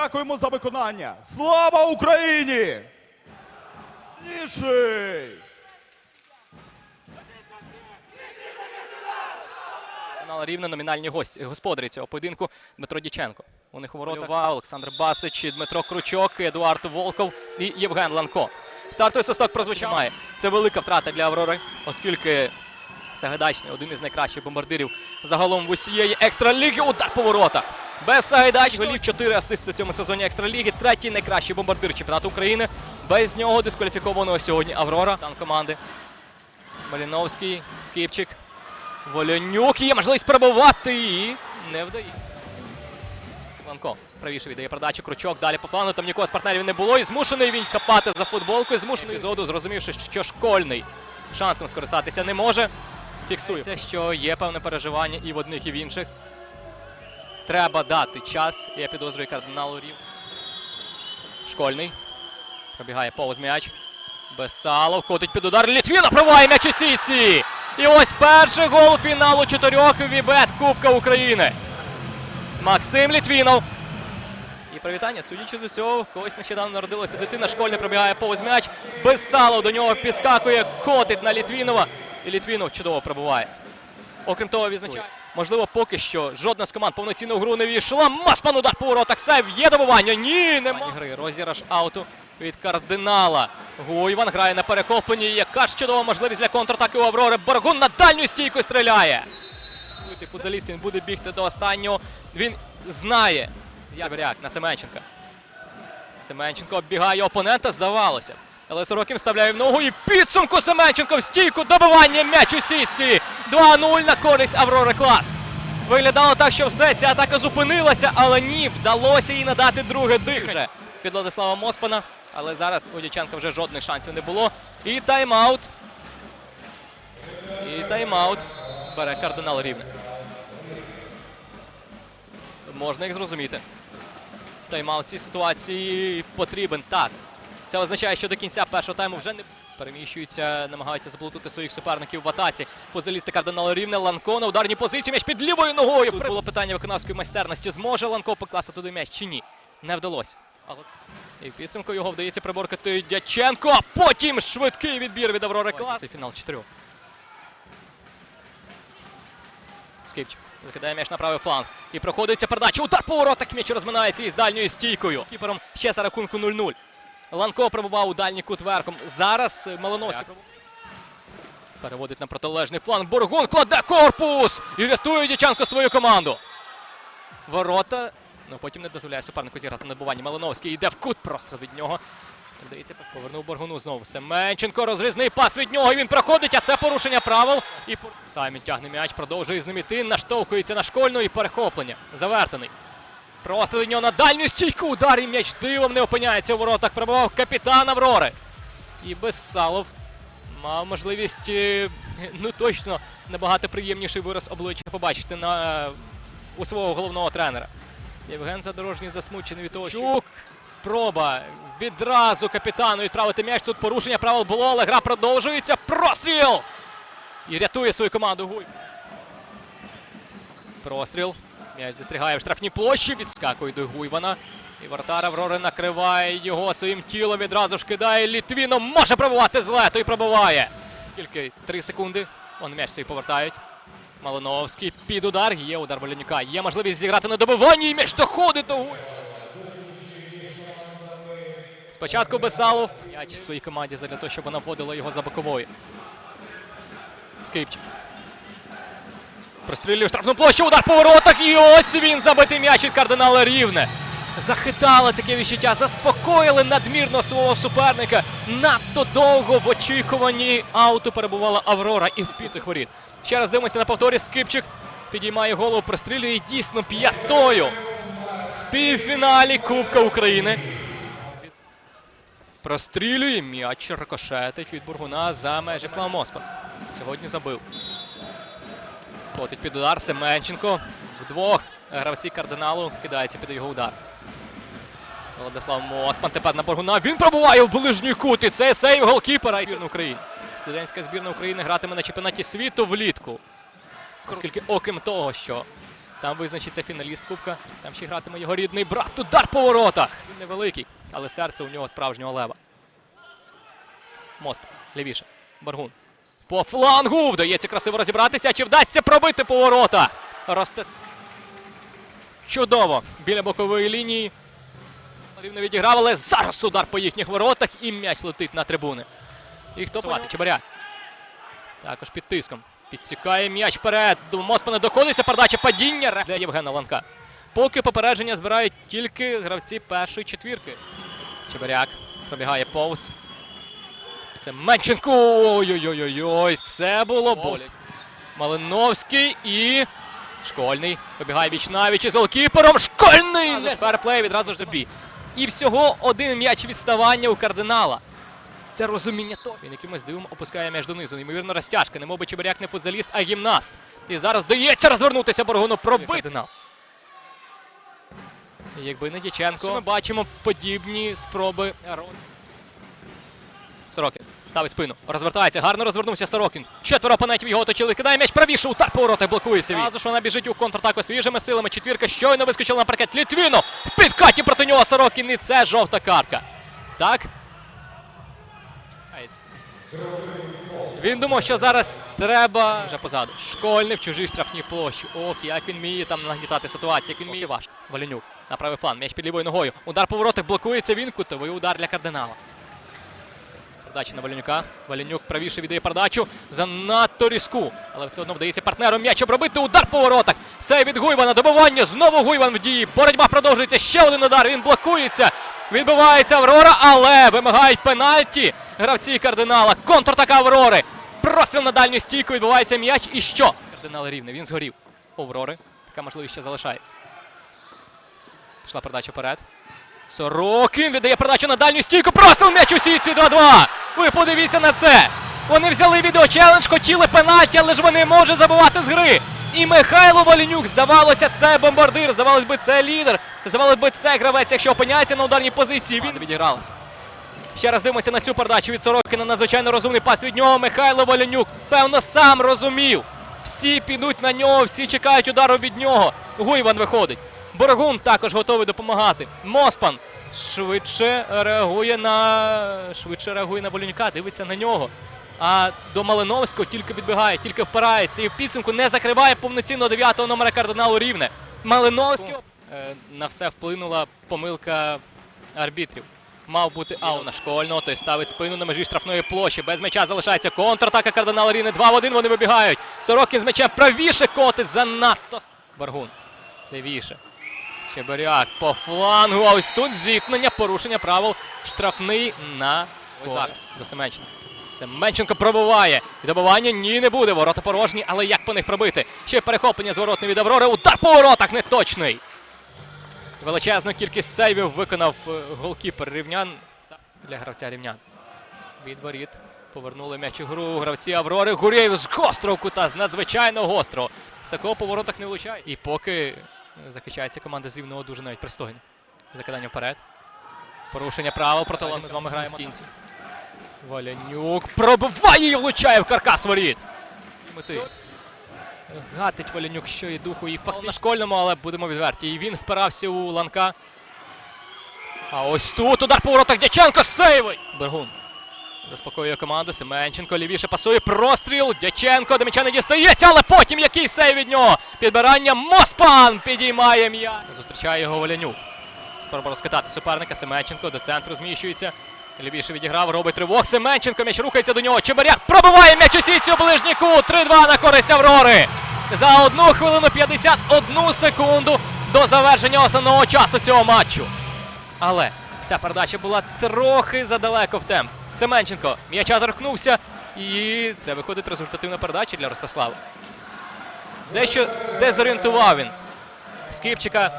Дякуємо за виконання. Слава Україні! Ніший! Канал Рівне номінальні гості, господарі цього поєдинку Дмитро Діченко. У них у воротах Олександр Басич, Дмитро Кручок, Едуард Волков і Євген Ланко. Стартовий свисток прозвучав. Має. Це велика втрата для Аврори, оскільки Сагайдачний один із найкращих бомбардирів загалом в усієї екстраліги. Удар по воротах. Без Сагайдачного голів 4 асисти в цьому сезоні екстраліги. Третій найкращий бомбардир чемпіонату України. Без нього дискваліфікованого сьогодні Аврора. Там команди. Маліновський, Скипчик. Волянюк є можливість пробувати і не вдає. Ланко правіше віддає передачу, кручок. Далі по плану. Там нікого з партнерів не було. І змушений він хапати за футболку. І змушений епізоду, зрозумівши, що школьний шансом скористатися не може. Фіксує, що є певне переживання і в одних, і в інших. Треба дати час. Я підозрюю кардиналу Рів. Школьний. Пробігає повз м'яч. Бесалов котить під удар. Літвіна пробиває м'яч у сітці. І ось перший гол фіналу чотирьох Вібет Кубка України. Максим Літвінов. І привітання, судячи з усього, когось нещодавно народилася дитина. Школьний пробігає повз м'яч. Бесалов до нього підскакує, котить на Літвінова. І Літвінов чудово пробиває. Окрім того, відзначає. Можливо, поки що жодна з команд повноцінну гру не війшла. Маспан удар по воротах. Сейв є добивання. Ні, нема. Гри. Розіграш ауту від кардинала. Гуйван грає на перехопленні. Яка ж чудова можливість для контратаки у Аврори. Боргун на дальню стійку стріляє. Футзаліст він буде бігти до останнього. Він знає. Як на Семенченка. Семенченко оббігає опонента, здавалося. Але Сорокін вставляє в ногу і підсумку Семенченко в стійку добивання м'яч у сітці. 2-0 на користь Аврори Класт. Виглядало так, що все, ця атака зупинилася, але ні, вдалося їй надати друге дихання під Владислава Моспана. Але зараз у Дяченка вже жодних шансів не було. І тайм-аут. І тайм-аут бере кардинал рівне. Можна їх зрозуміти. Тайм-аут цій ситуації потрібен. Так. Це означає, що до кінця першого тайму вже не переміщуються, намагаються заплутати своїх суперників в атаці. Футболісти кардинала рівне Ланко на ударній позиції. М'яч під лівою ногою. Тут було питання виконавської майстерності. Зможе Ланко покласти туди м'яч чи ні? Не вдалося. Але і в підсумку його вдається приборкати Дяченко. А потім швидкий відбір від Аврори Клас. Це фінал чотирьох. Скипчик. Закидає м'яч на правий фланг. І проходиться передача. Удар по воротах. М'яч розминається із дальньою стійкою. Кіпером ще за рахунку 0-0. Ланко пробував у дальній кут верхом. Зараз Малиновський переводить на протилежний фланг. Бургун кладе корпус і рятує Дяченко свою команду. Ворота. Ну потім не дозволяє супернику зіграти на добуванні. Малиновський йде в кут просто від нього. Вдається повернув Боргуну знову. Семенченко розрізний пас від нього. і Він проходить, а це порушення правил. І Саймін тягне м'яч, продовжує з ним іти, наштовхується на школьну і перехоплення. Завертаний. Просто від нього на дальню стійку. Удар і м'яч дивом не опиняється у воротах. Пробував капітан Аврори. І Бессалов мав можливість, е, ну точно, набагато приємніший вираз обличчя побачити на, у свого головного тренера. Євген Задорожній засмучений від того, що Чук, спроба відразу капітану відправити м'яч. Тут порушення правил було, але гра продовжується. Простріл! І рятує свою команду Гуй. Простріл. М'яч застрягає в штрафній площі. Відскакує до Гуйвана. І вратар Аврори накриває його своїм тілом. Відразу ж кидає Літвіном. Може пробувати з лету і пробиває. Скільки? Три секунди. Он м'яч собі повертають. Малиновський під удар. Є удар Волянюка. Є можливість зіграти на добиванні. І м'яч доходить до Гуй. Спочатку Бесалов. М'яч своїй команді для того, щоб вона вводила його за боковою. Скипчик. Прострілює штрафну площу, удар по воротах. І ось він забитий м'яч від кардинала Рівне. Захитали таке відчуття, заспокоїли надмірно свого суперника. Надто довго в очікуванні ауту перебувала Аврора і в цих воріт. Ще раз дивимося на повторі. Скипчик підіймає голову, прострілює і дійсно п'ятою. В півфіналі Кубка України. Прострілює м'яч рикошетить від Бургуна за межі Слава Моспан. Сьогодні забив. Котить під удар Семенченко. Вдвох гравці кардиналу кидається під його удар. Владислав Моспан тепер на Боргуна. Він пробуває в ближній кут. І це сейв голкіпера збірної України. Студентська збірна України гратиме на чемпіонаті світу влітку. Оскільки, окрім того, що Там визначиться фіналіст Кубка. Там ще гратиме його рідний брат. Удар по воротах. Він невеликий, але серце у нього справжнього лева. Мосп. Лівіше. Баргун. По флангу вдається красиво розібратися. Чи вдасться пробити по воротах? Ростес. Чудово. Біля бокової лінії. Рівно відіграв, але зараз удар по їхніх воротах і м'яч летить на трибуни. І хто повати? Чебаряк. Також під тиском. Підсікає м'яч вперед. До Моспана доходиться передача падіння для Євгена Ланка. Поки попередження збирають тільки гравці першої четвірки. Чебаряк пробігає повз. Семенченко. Ой-ой-ой-ой. Це було боль. Малиновський і. Школьний. Побігає віч навіч із голкіпером. Школьний! Ферплей відразу ж забій. І всього один м'яч відставання у кардинала. Це розуміння то. Він якимось дивом опускає м'яч донизу. Неймовірно розтяжка. Не би Чебаряк не футзаліст, а гімнаст. І зараз дається розвернутися Боргуну пробити. Кардинал. Якби не Дяченко, ми бачимо подібні спроби. Сорокін ставить спину, розвертається, гарно розвернувся Сорокін. Четверо опонентів його оточили, кидає м'яч правіше, удар по воротах блокується він. Ж вона біжить у контратаку свіжими силами. Четвірка щойно вискочила на паркет. Літвіно в підкаті проти нього Сорокін. І це жовта картка. Так? Він думав, що зараз треба вже позаду. Школьний в чужій штрафній площі. Ох, як він вміє там нагнітати ситуацію, як він вміє важко. Валенюк на правий фланг, м'яч під лівою ногою. Удар по воротах блокується він. Кутовий удар для кардинала. Передача на Валенюка. Валенюк правіше віддає передачу. Занадто різку. Але все одно вдається партнеру м'яч обробити. Удар по воротах. Сей від Гуйвана. Добивання. Знову Гуйван в дії. Боротьба продовжується. Ще один удар. Він блокується. Відбивається Аврора, але вимагають пенальті. Гравці кардинала. Контратака Аврори. Простріл на дальню стійку. Відбувається м'яч. І що? Кардинал рівний. Він згорів. Аврори. Така можливість ще залишається. Пішла передача вперед. Сорокін віддає передачу на дальню стійку. Просто в м'яч у сітці 2-2. Ви подивіться на це. Вони взяли відеочелендж, хотіли пенальті, але ж вони можуть забувати з гри. І Михайло Волінюк, здавалося, це бомбардир, здавалось би, це лідер. Здавалось би, це гравець, якщо опиняється на ударній позиції. Він відігралася. Ще раз дивимося на цю передачу від Сорокіна. Надзвичайно розумний пас від нього. Михайло Волянюк. Певно, сам розумів. Всі підуть на нього, всі чекають удару від нього. Гуйван виходить. Боргун також готовий допомагати. Моспан швидше реагує на швидше реагує на Волянюка, дивиться на нього. А до Малиновського тільки підбігає, тільки впирається і в підсумку не закриває повноцінно дев'ятого номера кардиналу рівне. Малиновський Е, на все вплинула помилка арбітрів. Мав бути аут на школьного, той ставить спину на межі штрафної площі. Без м'яча залишається контратака кардинала Рівне. 2 в 1 вони вибігають. Сорокін з м'яча правіше котить занадто. Баргун. Лівіше. Чебаряк по флангу. А ось тут зіткнення, порушення правил. Штрафний на ось зараз до Семенченка. Семенченко пробиває. І добивання ні не буде. Ворота порожні, але як по них пробити? Ще перехоплення зворотне від Аврори. Удар по воротах неточний. Величезну кількість сейвів виконав е, голкіпер рівнян для гравця рівнян. Від воріт повернули м'яч у гру. Гравці Аврори. Гурєєв з гострого кута, з надзвичайно гострого. З такого по воротах не влучає. І поки захищається команда з рівного дуже навіть пристойно. Закидання вперед. Порушення правил проти ми з вами граємо. Стінці. Валянюк пробиває і влучає в каркас воріт. Мети. Гатить Валянюк, що і духу, і факт на школьному, але будемо відверті. І він впирався у ланка. А ось тут удар по воротах Дяченко сейвий! Бергун. Заспокоює команду. Семенченко лівіше пасує. Простріл. Дяченко до м'яча не дістається, але потім який сейв від нього. Підбирання Моспан підіймає м'яч. Зустрічає його Валянюк. Спроба розкатати суперника. Семенченко до центру зміщується. Лівіше відіграв, робить тривог. Семенченко м'яч рухається до нього. Чебаряк пробиває м'яч у сітці у ближній 3-2 на користь Аврори. За одну хвилину 51 секунду до завершення основного часу цього матчу. Але ця передача була трохи задалеко в темп. Семенченко м'яча торкнувся. І це виходить результативна передача для Ростислава. Дещо дезорієнтував він Скипчика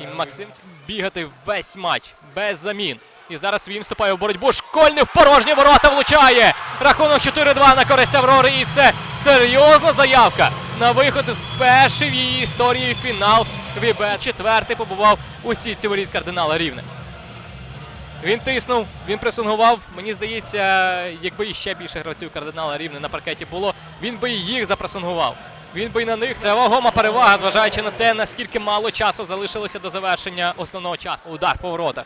і Максим бігати весь матч без замін. І зараз він вступає в боротьбу. Школьний в порожні ворота влучає. Рахунок 4-2 на користь Аврори. І це серйозна заявка на виход в перший в її історії фінал Вібет. Четвертий побував у сітці воріт кардинала Рівне. Він тиснув, він пресингував. Мені здається, якби іще більше гравців кардинала рівне на паркеті було, він би їх запресингував. Він би й на них. Це вагома перевага, зважаючи на те, наскільки мало часу залишилося до завершення основного часу. Удар по воротах.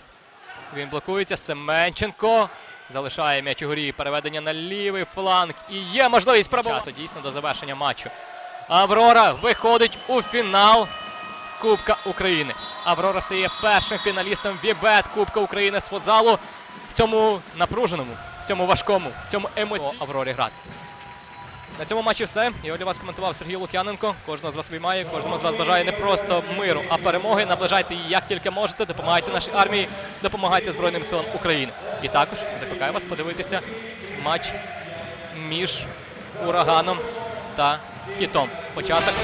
Він блокується. Семенченко залишає м'яч у. Переведення на лівий фланг. І є можливість пробувати. Часу дійсно до завершення матчу. Аврора виходить у фінал Кубка України. Аврора стає першим фіналістом Вібет Кубка України з футзалу в цьому напруженому, в цьому важкому, в цьому емоційному Аврорі грати. На цьому матчі все. Його для вас коментував Сергій Лук'яненко. Кожного з вас виймає, кожному з вас бажає не просто миру, а перемоги. Наближайте її як тільки можете. Допомагайте нашій армії, допомагайте Збройним силам України. І також закликаю вас подивитися матч між ураганом та хітом. Початок.